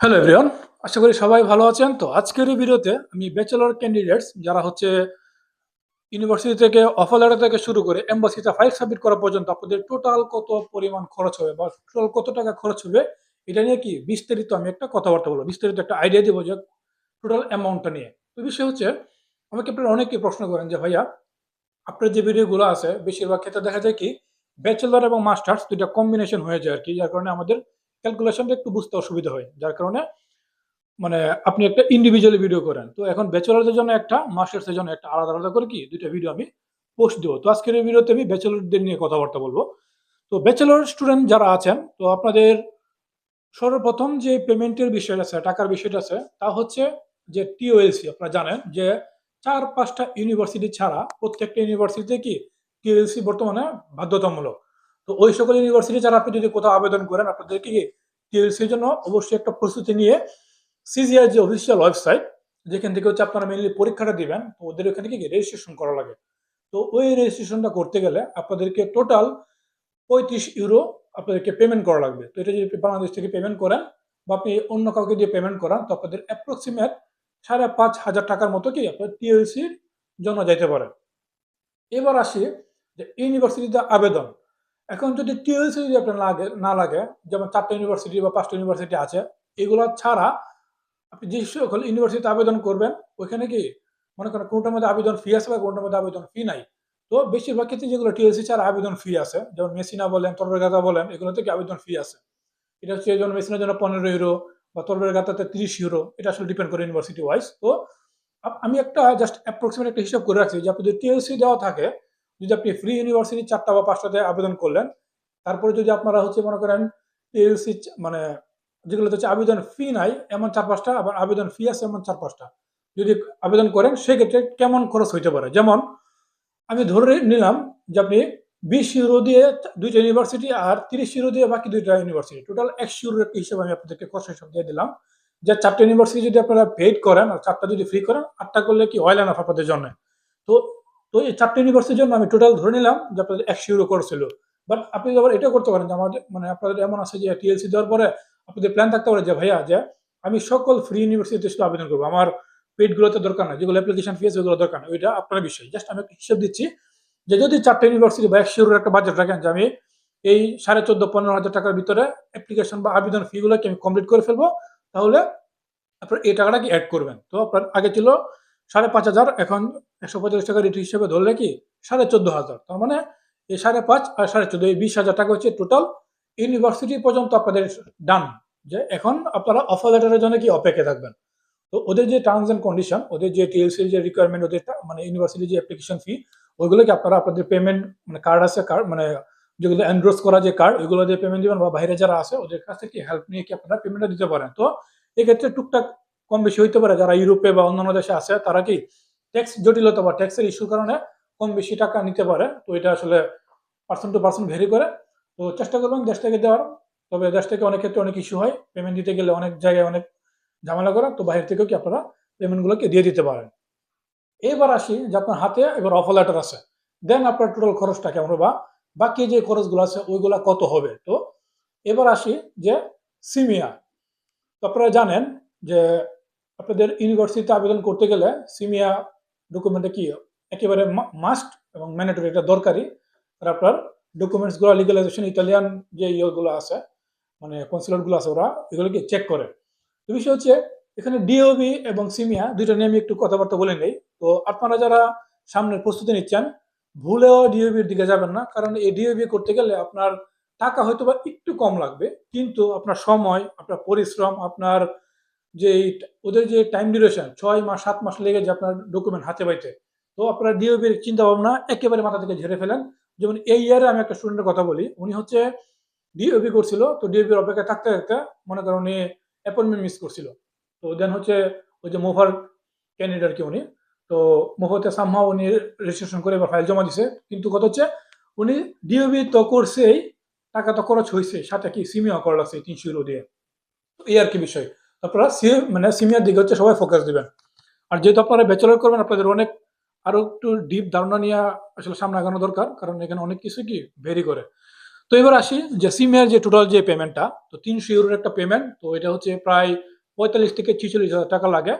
Hello everyone আশা করি সবাই ভালো আছেন। তো আজকের এই ভিডিওতে আমি ব্যাচেলর ক্যান্ডিডেটস যারা হচ্ছে ইউনিভার্সিটি থেকে অফার লেটার থেকে শুরু করে এম্বাসিতে ফাইল সাবমিট করা পর্যন্ত আপনাদের টোটাল কত পরিমাণ খরচ হবে বা টোটাল কত টাকা খরচ হবে, এটা নিয়ে কি বিস্তারিত আমি একটা কথাবার্তা বলব। বিস্তারিত একটা আইডিয়া দেবো যে টোটাল অ্যামাউন্টটা নিয়ে। তো বিষয় হচ্ছে, আমাকে আপনারা অনেকেই প্রশ্ন করেন যে, ভাইয়া, আপনার যে ভিডিওগুলো আছে, বেশিরভাগ ক্ষেত্রে দেখা যায় কি ব্যাচেলর এবং মাস্টার্স দুইটা কম্বিনেশন হয়ে যায় আর কি যার কারণে আমাদের ক্যালকুলেশনটা একটু বুঝতে অসুবিধা হয়, যার কারণে মানে আপনি একটা ইন্ডিভিজুয়ালি ভিডিও করেন। তো এখন ব্যাচেলরদের জন্য একটা মাস্টার্সের জন্য একটা আলাদা আলাদা করে কি দুইটা ভিডিও আমি পোস্ট দেবো। তো আজকের ভিডিওতে আমি ব্যাচেলরদের নিয়ে কথাবার্তা বলব। তো ব্যাচেলর স্টুডেন্ট যারা আছেন, তো আপনাদের সর্বপ্রথম যে পেমেন্টের বিষয়টা আছে, টাকার বিষয়টা আছে, তা হচ্ছে যে টিওএলসি আপনারা জানেন যে চার পাঁচটা ইউনিভার্সিটি ছাড়া প্রত্যেকটা ইউনিভার্সিটিতে কি টিওএলসি বর্তমানে বাধ্যতামূলক। তো ওই সকল ইউনিভার্সিটি ছাড়া আপনি যদি কোথাও আবেদন করেন, আপনাদেরকে টিএলসির জন্য অবশ্যই একটা প্রস্তুতি নিয়ে সিজিআই যে অফিসিয়াল ওয়েবসাইট যেখান থেকে হচ্ছে আপনারা মেনলি পরীক্ষাটা দিবেন, তো ওদের ওখানে কি রেজিস্ট্রেশন করা লাগে। তো ওই রেজিস্ট্রেশনটা করতে গেলে আপনাদেরকে টোটাল পঁয়ত্রিশ ইউরো আপনাদেরকে পেমেন্ট করা লাগবে। তো এটা যদি বাংলাদেশ থেকে পেমেন্ট করেন বা আপনি অন্য কাউকে দিয়ে পেমেন্ট করান, তো আপনাদের অ্যাপ্রক্সিমেট সাড়ে পাঁচ হাজার টাকার মতো কি আপনার টিএলসির জন্য যাইতে পারে। এবার আসি যে ইউনিভার্সিটিতে আবেদন। এখন যদি টিএলসি যদি আপনার লাগে, না লাগে, যেমন চারটা ইউনিভার্সিটি বা পাঁচটা ইউনিভার্সিটি আছে, এগুলো ছাড়া আপনি যে সকল ইউনিভার্সিটিতে আবেদন করবেন, ওইখানে কি মনে করেন কোনটার মধ্যে আবেদন ফি আছে বা কোনটার মধ্যে আবেদন ফি নাই? তো বেশিরভাগ ক্ষেত্রে যেগুলো টিএলসি ছাড়া আবেদন ফি আছে, যেমন মেসিনা বলেন তরবেগাতা বলেন, এগুলো থেকে আবেদন ফি আছে। এটা হচ্ছে যেমন মেসিনার জন্য পনেরো ইউরো বা তরবেগাতাতে তিরিশ ইউরো এটা আসলে ডিপেন্ড করে ইউনিভার্সিটি ওয়াইজ তো আমি একটা জাস্ট অ্যাপ্রক্সিমেট একটা হিসাব করে রাখছি যে আপনি যদি টিএলসি দেওয়া থাকে যদি আপনি ফ্রি ইউনিভার্সিটি চারটা বা পাঁচটাতে আবেদন করলেন, তারপরে যদি আপনারা হচ্ছে মনে করেন টিএলসি মানে যেগুলো হচ্ছে আবেদন ফি নাই, এমন চার পাঁচটা, আবার আবেদন ফি আছে এমন চার পাঁচটা, যদি আবেদন করেন, সেক্ষেত্রে কেমন খরচ হইতে পারে? যেমন আমি ধরে নিলাম যে আপনি বিশ ইউরো দিয়ে দুইটা ইউনিভার্সিটি আর তিরিশ ইউরো দিয়ে বাকি দুইটা ইউনিভার্সিটি টোটাল একশো ইউরোর একটা হিসেবে আমি আপনাদেরকে খরচ হিসাব দিয়ে দিলাম। যে চারটা ইউনিভার্সিটি যদি আপনারা পেড করেন, আর চারটা যদি ফ্রি করেন, আটটা করলে কি অয়েল এনাফ আপনাদের জন্য? তো তো এই চারটে ইউনিভার্সিটির জন্য আমি টোটাল ধরে নিলাম যে আপনাদের একশো ইউরো খরচ ছিল বাট আপনি আবার এটা করতে পারেন যে আমাদের মানে আপনাদের এমন আছে যে টিএলসি দেওয়ার পরে আপনাদের প্ল্যান থাকতে পারে যে, ভাইয়া, যে আমি সকল ফ্রি ইউনিভার্সিটিতে শুধু আবেদন করব। আমার পেডগুলোতে দরকার নাই, যেগুলো অ্যাপ্লিকেশন ফিস ওগুলো দরকার নাই। ওইটা আপনার বিষয়। জাস্ট আমি একটা হিসাব দিচ্ছি যে যদি চারটা ইউনিভার্সিটি বা একশো ইউরোর একটা বাজেট রাখেন যে আমি এই সাড়ে চোদ্দ, পনেরো হাজার টাকার ভিতরে অ্যাপ্লিকেশন বা আবেদন ফিগুলোকে আমি কমপ্লিট করে ফেলব, তাহলে আপনার এই টাকাটা কি অ্যাড করবেন? তো আপনার আগে ছিল সাড়ে পাঁচ হাজার এখন একশো পঁয়তাল্লিশ টাকা রেট হিসেবে ধরলে কি? সাড়ে চোদ্দ হাজার। তার মানে এই সাড়ে পাঁচ আর সাড়ে চোদ্দ, এই বিশ হাজার টাকা হচ্ছে টোটাল ইউনিভার্সিটি পর্যন্ত আপনাদের ডান যে এখন আপনারা অফার লেটারের জন্য কি অপেক্ষা থাকবেন? তো ওদের যে টার্মস অ্যান্ড কন্ডিশন ওদের যে টিএলসির যে রিকোয়ারমেন্ট ওদের মানে ইউনিভার্সিটির যে অ্যাপ্লিকেশন ফি ওইগুলো কি আপনারা আপনাদের পেমেন্ট মানে কার্ড আছে কার্ড মানে যেগুলো এনরোস করা যে কার্ড ওইগুলো দিয়ে পেমেন্ট দিবেন? বা বাইরে যারা আছে, ওদের কাছ থেকে হেল্প নিয়ে কি আপনারা পেমেন্টটা দিতে পারেন? তো এক্ষেত্রে টুকটাক কম বেশি হইতে পারে। যারা ইউরোপে বা অন্যান্য দেশে আছে, তারা কি ট্যাক্স জটিলতা বা ট্যাক্সের ইস্যুর কারণে কম বেশি টাকা নিতে পারে? তো এটা আসলে পার্সন টু পার্সন ভেরি করে। তো চেষ্টা করবেন দেশ থেকে দেওয়ার। তবে দেশ থেকে অনেক ক্ষেত্রে অনেক ইস্যু হয়। পেমেন্ট দিতে গেলে অনেক জায়গায় অনেক ঝামেলা করে। তো বাইরে থেকেও কি আপনারা পেমেন্টগুলোকে দিয়ে দিতে পারেন? এবার আসি যে আপনার হাতে এবার অফার লেটার আছে। দেন আপনার টোটাল খরচটা কেমন বা বাকি যে খরচগুলো আছে, ওইগুলা কত হবে? তো এবার আসি যে সিমিয়া তো আপনারা জানেন যে আপনাদের ইউনিভার্সিটিতে আবেদন করতে গেলে সিমিয়া ডকুমেন্টটা কি, একেবারে মাস্ট এবং ম্যান্ডেটরি এটা দরকারি। আর আপনার ডকুমেন্টসগুলো লিগালাইজেশন ইতালিয়ান যে ইয়েগুলো আছে মানে কনসুলেটগুলো আছে ওরা, এগুলোকে চেক করে। তো বিষয় হচ্ছে, এখানে ডিওবি এবং সিমিয়া দুইটা নিয়ে আমি একটু কথাবার্তা বলে নেই। তো আপনারা যারা সামনের প্রস্তুতি নিচ্ছেন, ভুলেও ডিওবির দিকে যাবেন না। কারণ এই ডিওবি করতে গেলে আপনার টাকা হয়তো বা একটু কম লাগবে, কিন্তু আপনার সময়, আপনার পরিশ্রম, আপনার যে ওদের যে টাইম ডিউরেশন ছয় মাস, সাত মাস লেগে যে আপনার ডকুমেন্ট হাতে পাইতে তো আপনার ডিওবির চিন্তা ভাবনা একেবারে মাথা থেকে ঝেড়ে ফেলেন। যেমন এই ইয়ারে আমি একটা স্টুডেন্টের কথা বলি, উনি হচ্ছে ডিওবি করছিল, তো ডিওবির অপেক্ষায় থাকতে থাকতে মনে করেন উনি অ্যাপয়েন্টমেন্ট মিস করছিল। তো দেন হচ্ছে ওই যে মোভার ক্যান্ডিডেট কি উনি, তো মোহতে সামহা উনি রেজিস্ট্রেশন করে এবার ফাইল জমা দিছে। কিন্তু কত হচ্ছে, উনি ডিওবি তো করছেই, টাকা তো খরচ হয়েছে সাথে কি সিমিয়া করা লাগছে তিনশো ইউরো দিয়ে। এই আর কি বিষয়। আপনারা সি মানে সিমিয়ার দিকে হচ্ছে সবাই ফোকাস দিবেন। আর যেহেতু আপনারা ব্যাচেলর করবেন, আপনাদের অনেক আরও একটু ডিপ ধারণা নিয়ে আসলে সামনে আগানো দরকার, কারণ এখানে অনেক কিছু কি ভেরি করে। তো এবার আসি যে সিমের যে টোটাল যে পেমেন্টটা তো তিনশো ইউরোর একটা পেমেন্ট তো এটা হচ্ছে প্রায় পঁয়তাল্লিশ থেকে ছিচল্লিশ হাজার টাকা লাগে।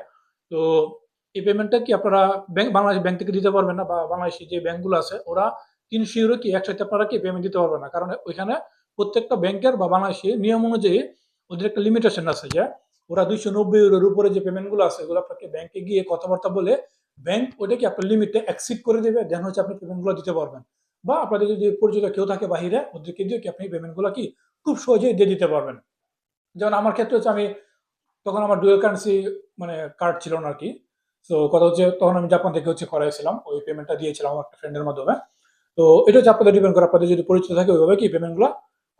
তো এই পেমেন্টটা কি আপনারা ব্যাংক বাংলাদেশ ব্যাংক থেকে দিতে পারবেন না, বা বাংলাদেশি যে ব্যাংকগুলো আছে, ওরা তিনশো ইউরো কি একসাথে আপনারা কি পেমেন্ট দিতে পারবেন না। কারণ ওইখানে প্রত্যেকটা ব্যাংকের বা বাংলাদেশি নিয়ম অনুযায়ী ওদের একটা লিমিটেশন আছে যে ওরা দুইশো নব্বই ইউরোর উপরে যে পেমেন্টগুলো আছে, এগুলো আপনাকে ব্যাংকে গিয়ে কথাবার্তা বলে ব্যাংক ওটা কি আপনার লিমিটটা অ্যাক্সিড করে দেবে দেন হচ্ছে আপনি পেমেন্টগুলো দিতে পারবেন। বা আপনাদের যদি পরিচিত কেউ থাকে বাহিরে, ওদেরকে দিয়ে কি আপনি পেমেন্টগুলো কি খুব সহজেই দিয়ে দিতে পারবেন। যেমন আমার ক্ষেত্রে হচ্ছে আমি তখন আমার ডুয়েল কারেন্সি মানে কার্ড ছিল না আর কি। তো কথা হচ্ছে তখন আমি জাপান থেকে হচ্ছে করাইছিলাম, ওই পেমেন্টটা দিয়েছিলাম আমার একটা ফ্রেন্ডের মাধ্যমে। তো এটা হচ্ছে আপনাদের ডিপেন্ড করে, আপনাদের যদি পরিচিত থাকে ওইভাবে কি পেমেন্টগুলো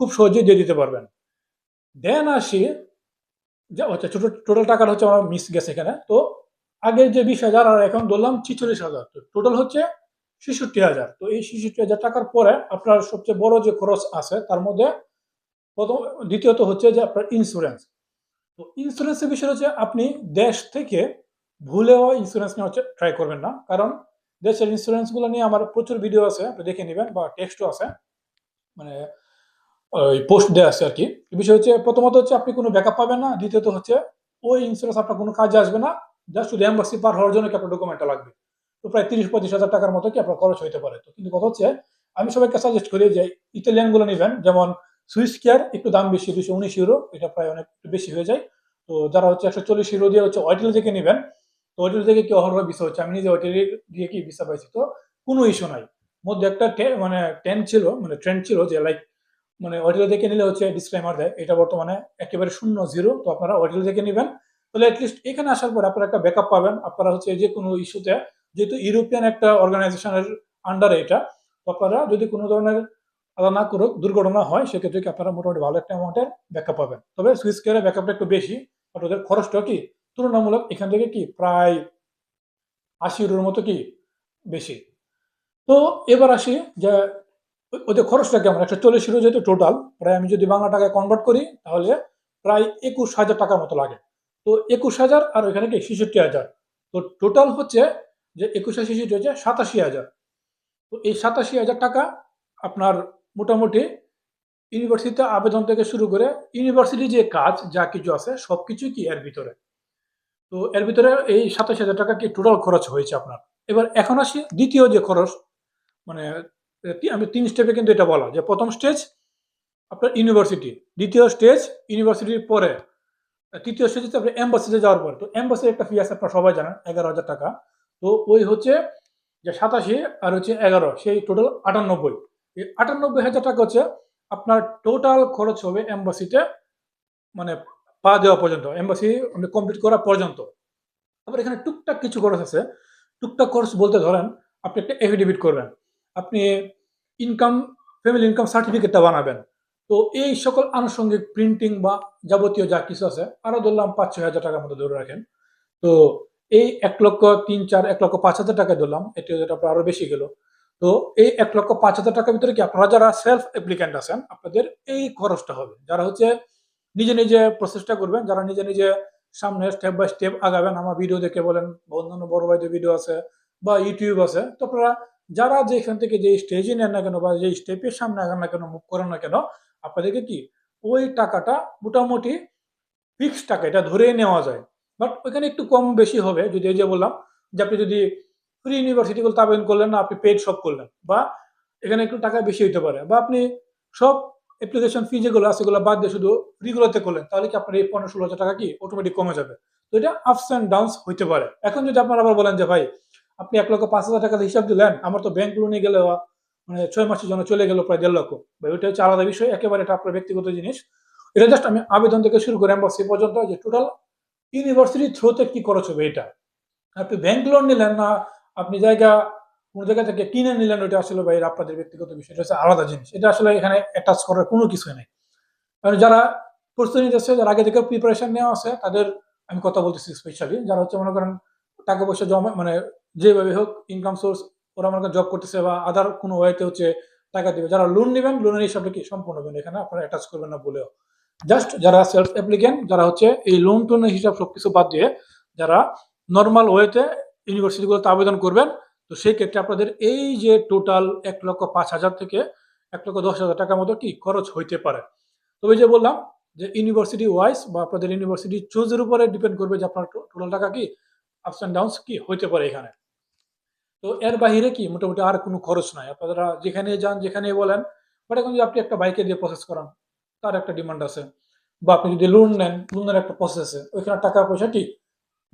খুব সহজেই দিয়ে দিতে পারবেন। দেন আসি যে আচ্ছা টোটাল টাকাটা হচ্ছে আমার মিস গেছে এখানে। তো আগের যে বিশ হাজার আর এখন ধরলাম ছিচল্লিশ হাজার, তো টোটাল হচ্ছে ছেষট্টি হাজার। তো এই ছেষট্টি হাজার টাকার পরে আপনার সবচেয়ে বড় যে খরচ আছে, তার মধ্যে প্রথম, দ্বিতীয়ত হচ্ছে যে আপনার ইন্স্যুরেন্স তো ইন্স্যুরেন্সের বিষয় হচ্ছে আপনি দেশ থেকে ভুলেও ইন্স্যুরেন্স নিয়ে হচ্ছে ট্রাই করবেন না। কারণ দেশের ইন্স্যুরেন্সগুলো নিয়ে আমার প্রচুর ভিডিও আছে, আপনি দেখে নেবেন বা টেক্সটও আছে। মানে ওই পোস্ট দেওয়া আছে আর কি বিষয় হচ্ছে, প্রথমত হচ্ছে আপনি কোনো ব্যাকআপ পাবেন না, দ্বিতীয়ত হচ্ছে ওই ইন্স্যুরেন্স আপনার কোনো কাজে আসবে না জাস্ট শুধু এম্বাসি পার হওয়ার জন্য কি আপনার ডকুমেন্টটা লাগবে? তো প্রায় তিরিশ, পঁচিশ হাজার টাকার মতো কি আপনার খরচ হতে পারে। তো কিন্তু কথা হচ্ছে, আমি সবাইকে সাজেস্ট করি যে ইতালিয়ানগুলো নেবেন, যেমন সুইস কেয়ার একটু দাম বেশি দুশো উনিশ ইউরো এটা প্রায় অনেক বেশি হয়ে যায়। তো যারা হচ্ছে একশো চল্লিশ ইউরো দিয়ে হচ্ছে ওয়াইটেল থেকে নেবেন, তো ওয়াইটেল থেকে কি অহরহ ভিসা হচ্ছে? আমি নিজে ওয়াইটেল দিয়ে কি ভিসা পাইছি? তো কোনো ইস্যু নাই। মধ্যে একটা মানে ট্রেন্ড ছিল মানে ট্রেন্ড ছিল যে লাইক মানে ওয়াইটেল দেখে নিলে হচ্ছে ডিসক্লেমার দেয়। এটা বর্তমানে একেবারে শূন্য জিরো তো আপনারা ওয়াইটেল দেখে নেবেন। তাহলে অ্যাটলিস্ট এখানে আসার পর আপনারা একটা ব্যাকআপ পাবেন। আপনারা হচ্ছে যে কোনো ইস্যুতে যেহেতু ইউরোপিয়ান একটা অর্গানাইজেশনের আন্ডারে এটা, তো আপনারা যদি কোনো ধরনের আলাদা না করুক, দুর্ঘটনা হয়, সেক্ষেত্রে কি আপনারা মোটামুটি ভালো একটা অ্যামাউন্টের ব্যাকআপ পাবেন। তবে সুইচ কেয়ারের ব্যাকআপটা একটু বেশি বাট ওদের খরচটা কি? তুলনামূলক এখান থেকে কি? প্রায় আশি ইউরোর মতো কি? বেশি। তো এবার আসি যে ওদের খরচটা কেমন? একশো চল্লিশ ইউরো যেহেতু টোটাল প্রায় আমি যদি বাংলা টাকায় কনভার্ট করি, তাহলে প্রায় একুশ হাজার টাকার মতো লাগে। তো একুশ হাজার আর ওইখানে কি? ছেষট্টি হাজার। তো টোটাল হচ্ছে যে একুশ আর ছেষট্টি হচ্ছে সাতাশি হাজার। তো এই সাতাশি হাজার টাকা আপনার মোটামুটি ইউনিভার্সিটিতে আবেদন থেকে শুরু করে ইউনিভার্সিটি যে কাজ, যা কিছু আছে সব কিছুই কি এর ভিতরে? তো এর ভিতরে এই সাতাশ হাজার টাকা কি টোটাল খরচ হয়েছে আপনার? এবার এখন আসি দ্বিতীয় যে খরচ মানে আমি তিন স্টেপে কিন্তু এটা বলা, যে প্রথম স্টেজ আপনার ইউনিভার্সিটি দ্বিতীয় স্টেজ ইউনিভার্সিটির পরে তৃতীয় স্টেজ হচ্ছে আপনার এম্বাসিতে যাওয়ার পরে। তো এম্বাসির একটা ফি আছে, আপনার সবাই জানেন, এগারো হাজার টাকা। তো ওই হচ্ছে যে সাতাশি আর হচ্ছে এগারো, সেই টোটাল আটানব্বই। এই আটানব্বই হাজার টাকা হচ্ছে আপনার টোটাল খরচ হবে এম্বাসিতে মানে পা দেওয়া পর্যন্ত এম্বাসি কমপ্লিট করা পর্যন্ত। আবার এখানে টুকটাক কিছু খরচ আছে। টুকটাক খরচ বলতে ধরেন, আপনি একটা এফিডেভিট করবেন। আপনি ইনকাম ফ্যামিলি ইনকাম সার্টিফিকেটটা বানাবেন। তো এই সকল আনুষঙ্গিক প্রিন্টিং বা যাবতীয় যা কিছু আছে, আরও ধরলাম পাঁচ ছয় হাজার টাকার মতো ধরে রাখেন। তো এই এক লক্ষ তিন চার, এক লক্ষ পাঁচ হাজার টাকা ধরলাম এটি আপনার আরও বেশি গেল। তো এই এক লক্ষ পাঁচ হাজার টাকার ভিতরে কি আপনারা যারা সেলফ অ্যাপ্লিক্যান্ট আছেন, আপনাদের এই খরচটা হবে। যারা হচ্ছে নিজে নিজে প্রচেষ্টা করবেন, যারা নিজে নিজে সামনে স্টেপ বাই স্টেপ আগাবেন, আমার ভিডিও দেখে বলেন অন্যান্য বড় ভাইদের ভিডিও আছে, বা ইউটিউব আছে, তো আপনারা যারা যেখান থেকে যে স্টেজে নেন না কেন বা যে স্টেপের সামনে আগান না কেন মুভ করেন না কেন, আপনাদেরকে কি ওই টাকাটা মোটামুটি ফিক্স টাকা, এটা ধরে নেওয়া যায়। বাট ওইখানে একটু কম বেশি হবে, যদি এই যে বললাম যে আপনি যদি ফ্রি ইউনিভার্সিটিগুলোতে আবেদন করলেন না, আপনি পেড সব করলেন বা এখানে একটু টাকা বেশি হতে পারে বা আপনি সব অ্যাপ্লিকেশন ফি যেগুলো আছে সেগুলো বাদ দিয়ে শুধু ফ্রিগুলোতে করলেন, তাহলে কি আপনার এই পনেরো ষোলো হাজার টাকা কি অটোমেটিক কমে যাবে? তো এটা আপস অ্যান্ড ডাউনস হইতে পারে। এখন যদি আপনারা আবার বলেন যে ভাই আপনি এক লক্ষ পাঁচ হাজার টাকা হিসাব দিলেন, আমার তো ব্যাংক লোনে গেলে মানে ছয় মাসের জন্য চলে গেল প্রায় দেড় লক্ষ। ভাই, ওইটা হচ্ছে আলাদা বিষয়, একেবারে এটা আপনার ব্যক্তিগত জিনিস। এটা জাস্ট আমি আবেদন থেকে শুরু করে এম্বাসি পর্যন্ত যে টোটাল ইউনিভার্সিটির থ্রুতে কি খরচ হবে এটা। আপনি ব্যাংক লোন নিলেন না, আপনি জায়গা কোন জায়গা থেকে কিনে নিলেন, ওইটা আসলে ভাই আপনাদের ব্যক্তিগত বিষয়, এটা হচ্ছে আলাদা জিনিস। এটা আসলে এখানে অ্যাটাচ করার কোনো কিছুই নেই। কারণ যারা প্রস্তুতি নিতেছে যারা আগে থেকে প্রিপারেশন নেওয়া আছে, তাদের আমি কথা বলতেছি স্পেশালি যারা হচ্ছে মনে করেন টাকা পয়সা জমা মানে যেভাবে হোক ইনকাম সোর্স ওরা করেন জব করতেছে বা আদার কোনো ওয়েতে হচ্ছে টাকা দিবে। যারা লোন নেবেন লোনের হিসাবটা কি সম্পূর্ণ হবে এখানে আপনারা অ্যাটাচ করবেন না বলেও। জাস্ট যারা সেলফ অ্যাপ্লিকেন্ট যারা হচ্ছে এই লোন টোনের হিসাব সবকিছু বাদ দিয়ে যারা নর্মাল ওয়েতে ইউনিভার্সিটিগুলোতে আবেদন করবেন, তো সেই ক্ষেত্রে আপনাদের এই যে টোটাল এক লক্ষ পাঁচ হাজার থেকে এক লক্ষ দশ হাজার টাকার মতো কি খরচ হইতে পারে। তবে যে বললাম যে ইউনিভার্সিটি ওয়াইজ বা আপনাদের ইউনিভার্সিটি চুজের উপরে ডিপেন্ড করবে যে আপনার টোটাল টাকা কি আপস অ্যান্ড ডাউনস কি হইতে পারে এখানে। তো এর বাইরে কি? মোটামুটি আর কোনো খরচ নাই। আপনারা যেখানে যান যেখানে বলেন বাট এখন যদি আপনি একটা বাইকে দিয়ে প্রসেস করান, তার একটা ডিমান্ড আছে। বা আপনি যদি লোন নেন লোনের একটা প্রসেস আছে, ওইখানে টাকা পয়সা কি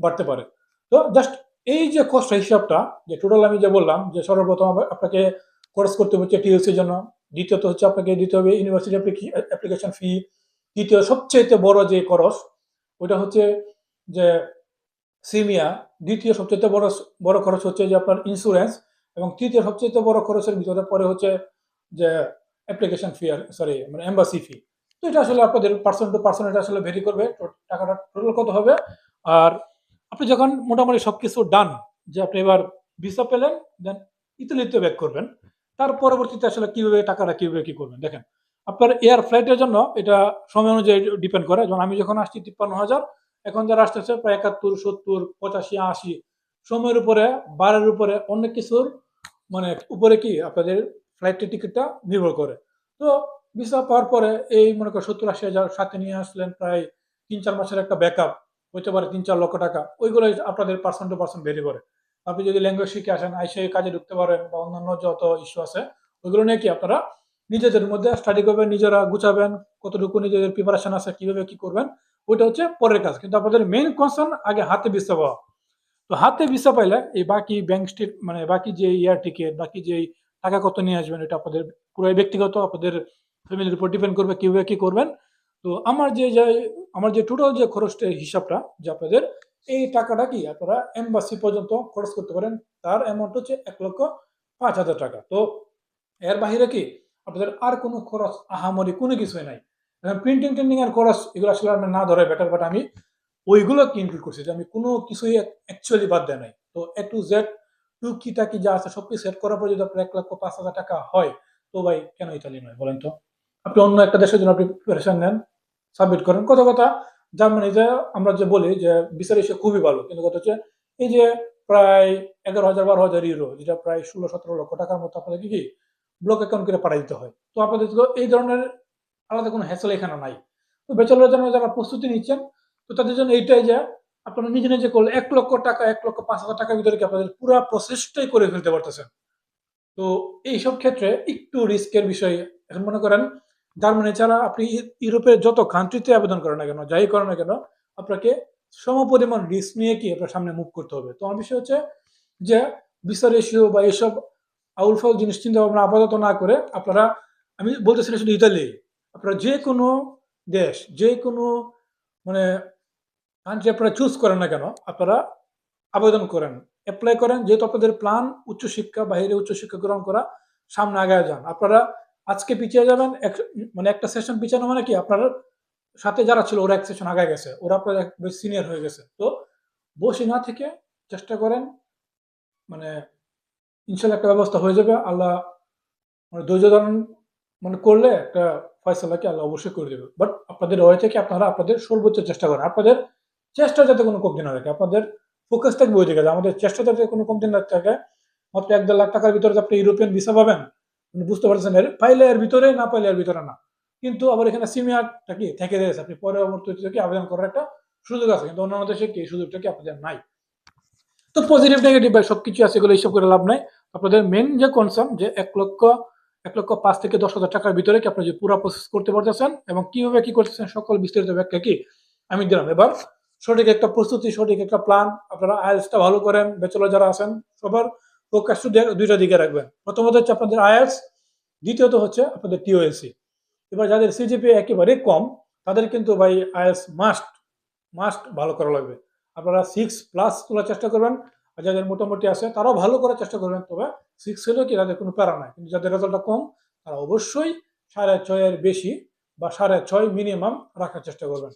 বাড়তে পারে। তো জাস্ট এই যে কষ্ট হিসাবটা, যে টোটাল আমি যে বললাম, যে সর্বপ্রথম আপনাকে খরচ করতে হচ্ছে টিএলসির জন্য, দ্বিতীয়ত হচ্ছে আপনাকে দিতে হবে ইউনিভার্সিটি অ্যাপ্লিকেশন ফি তৃতীয় সবচেয়ে বড় যে খরচ ওটা হচ্ছে যে সিমিয়া, দ্বিতীয় সবচেয়ে বড় বড় খরচ হচ্ছে যে আপনার ইন্স্যুরেন্স এবং তৃতীয় সবচেয়ে বড় খরচের ভিতরে পরে হচ্ছে যে অ্যাপ্লিকেশন ফি সরি মানে এম্বাসি ফি তো এটা আসলে আপনাদের পার্সন টু পার্সন এটা আসলে ভেরি করবে টাকাটা টোটাল কত হবে? আর আপনি যখন মোটামুটি সব কিছু ডান যে আপনি এবার ভিসা পেলেন দেন ইতালিতে ব্যাক করবেন। তার পরবর্তীতে আসলে কীভাবে টাকাটা কীভাবে কী করবেন? দেখেন, আপনার এয়ার ফ্লাইটের জন্য এটা সময় অনুযায়ী ডিপেন্ড করে। যেমন আমি যখন আসছি, তিপ্পান্ন হাজার এখন যারা আসতেছে প্রায় একাত্তর, সত্তর, পঁচাশি, আশি, সময়ের উপরে, বারের উপরে অনেক কিছুর মানে উপরে কি আপনাদের ফ্লাইটের টিকিটটা নির্ভর করে। তো ভিসা পাওয়ার পরে এই মনে করো সত্তর, আশি হাজার সাথে নিয়ে আসলেন প্রায় তিন, চার মাসের একটা ব্যাকআপ হইতে পারে তিন, চার লক্ষ টাকা, ওইগুলো আপনাদের পার্সেন্ট টু পার্সন ভেরি করে। আপনি যদি ল্যাঙ্গুয়েজ শিখে আসেন, আইসে কাজে ঢুকতে পারেন বা অন্যান্য যত ইস্যু আছে, ওইগুলো নিয়ে কি আপনারা নিজেদের মধ্যে স্টাডি করবেন, নিজেরা গুছাবেন, কতটুকু নিজেদের প্রিপারেশন আছে, কীভাবে কি করবেন ওইটা হচ্ছে পরের কাজ। কিন্তু আপনাদের মেইন কনসার্ন আগে হাতে ভিসা পাওয়া। তো হাতে ভিসা পাইলে এই বাকি ব্যাংক স্টেট মানে বাকি যে ইয়ার টিকিট বাকি যে টাকা কত নিয়ে আসবেন, এটা আপনাদের পুরো ব্যক্তিগত, আপনাদের ফ্যামিলির উপর ডিপেন্ড করবে কীভাবে কি করবেন। তো আমার যে যে আমার যে টোটাল যে খরচটা, হিসাবটা যে আপনাদের, এই টাকাটা কি আপনারা এম্বাসি পর্যন্ত খরচ করতে পারেন, তার অ্যামাউন্ট হচ্ছে এক লক্ষ পাঁচ হাজার টাকা। তো এর বাহিরে কি আপনাদের আর কোনো খরচ, আহামরি কোনো কিছুই নাই। প্রিন্টিং টিন্টিং এর খরচ এগুলো আসলে আমি না ধরে বেটার বাট আমি ওইগুলো কি ইনক্লুড করছি? যে আমি কোনো কিছুই অ্যাকচুয়ালি বাদ দেয় নাই। তো এ টু জেড টু কি টাকি যা আছে সব কিছু সেট করার পর যদি আপনার এক লক্ষ পাঁচ হাজার টাকা হয়, তো ভাই কেন ইতালি নয় বলেন তো? আপনি অন্য একটা দেশের জন্য আপনি প্রিপারেশন নেন সাবমিট করেন। কত কথা জার্মানিতে আমরা যে বলি যে বিচার এসে খুবই ভালো, কিন্তু কথা হচ্ছে এই যে প্রায় এগারো হাজার, বারো হাজার ইউরো যেটা প্রায় ষোলো, সতেরো লক্ষ টাকার মতো আপনাদেরকে কি ব্লক অ্যাকাউন্ট করে পাঠিয়ে দিতে হয়। তো আপনাদের এই ধরনের আলাদা কোনো হ্যাসেল এখানে নাই। তো ব্যাচেলার জন্য যারা প্রস্তুতি নিচ্ছেন, তো তাদের জন্য এইটাই যে, আপনারা নিজে নিজে করলে এক লক্ষ টাকা, এক লক্ষ পাঁচ হাজার টাকার ভিতরে আপনাদের পুরো প্রসেসটাই করে ফেলতে পারতেছেন? তো এইসব ক্ষেত্রে একটু রিস্কের বিষয় এখন মনে করেন, জার্মানি ছাড়া আপনি ইউরোপের যত কান্ট্রিতে আবেদন করেন না কেন, যাই করেন না কেন, আপনাকে সমপরিমাণ রিস্ক নিয়ে কি আপনার সামনে মুভ করতে হবে। তো আমার বিষয় হচ্ছে যে বিচার রেশিও বা এইসব আউল ফাউল জিনিস চিন্তা ভাবনা আপাতত না করে আপনারা, আমি বলতেছি শুধু ইতালি আপনারা যে কোনো দেশ, যে কোনো মানে কান্ট্রি আপনারা চুজ করেন না কেন, আপনারা আবেদন করেন। অ্যাপ্লাই করেন, যেহেতু আপনাদের প্ল্যান উচ্চশিক্ষা বাইরে উচ্চশিক্ষা গ্রহণ করা সামনে আগায় যান। আপনারা আজকে পিছিয়ে যাবেন, এক- মানে একটা সেশন পিছানো মানে কি? আপনার সাথে যারা ছিল ওরা এক সেশন আগায় গেছে, ওরা আপনার সিনিয়র হয়ে গেছে। তো বসে না থেকে চেষ্টা করেন মানে ইনশাল্লাহ একটা ব্যবস্থা হয়ে যাবে। আল্লাহ মানে ধৈর্য ধারণ মানে করলে একটা ফয়সালাকে আল্লাহ অবশ্যই করে দেবে। বাট আপনাদের ওয়ে থেকে আপনারা আপনাদের সর্বোচ্চ চেষ্টা করেন। আপনাদের চেষ্টা যাতে কোনো কমতি না থাকে। আপনাদের ফোকাস থাকবে ওই দিকে আমাদের চেষ্টা যাতে কোনো কমতি না থাকে। মাত্র এক দেড় লাখ টাকার ভিতরে আপনি ইউরোপিয়ান ভিসা পাবেন বুঝতে পারছেন এর পাইলে এর ভিতরে, না পাইলে এর ভিতরে না। কিন্তু আবার এখানে সিমিয়ারটা কি? থেকে রয়েছে আপনি পরবর্তীতে কি আবেদন করার একটা সুযোগ আছে। কিন্তু অন্যান্য দেশে কি সুযোগটা কি আপনাদের নাই? তো পজিটিভ নেগেটিভ সবকিছু আছে, এগুলো হিসাব করে লাভ নাই। আপনাদের মেন যে কনসার্ন যে এক লক্ষ এক লক্ষ পাঁচ থেকে দশ হাজার টাকার ভিতরে কি আপনি যে পুরো প্রসেস করতে পারতেছেন এবং কীভাবে কি করতেছেন সকল বিস্তারিত ব্যাখ্যা কি আমি দিলাম। এবার সঠিক একটা প্রস্তুতি, সঠিক একটা প্ল্যান আপনারা আইএলসটা ভালো করেন, ব্যাচেলর যারা আছেন, সবার ফোকাস দুইটা দিকে রাখবেন। প্রথমত হচ্ছে আপনাদের আইএলস দ্বিতীয়ত হচ্ছে আপনাদের টিওএলসি এবার যাদের সিজিপি একেবারে কম, তাদের কিন্তু ভাই আইএলস মাস্ট মাস্ট ভালো করা লাগবে। আপনারা সিক্স প্লাস তোলার চেষ্টা করবেন, আর যাদের মোটামুটি আছে, তারাও ভালো করার চেষ্টা করবেন, তবে সিক্স হলেও কি তাদের কোনো প্যারা নাই। কিন্তু যাদের রেজাল্টটা কম, তারা অবশ্যই সাড়ে ছয়ের বেশি বা সাড়ে ছয় মিনিমাম রাখার চেষ্টা করবেন।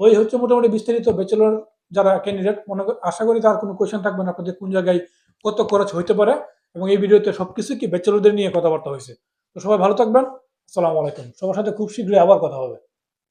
ওই হচ্ছে মোটামুটি বিস্তারিত ব্যাচেলর যারা ক্যান্ডিডেট মনে আশা করি তার কোনো কোয়েশ্চেন থাকবে না, আপনাদের কোন জায়গায় কত খরচ হইতে পারে এবং এই ভিডিওতে সবকিছু কি ব্যাচেলরদের নিয়ে কথাবার্তা হয়েছে। তো সবাই ভালো থাকবেন, আসসালামু আলাইকুম। সবার সাথে খুব শীঘ্রই আবার কথা হবে।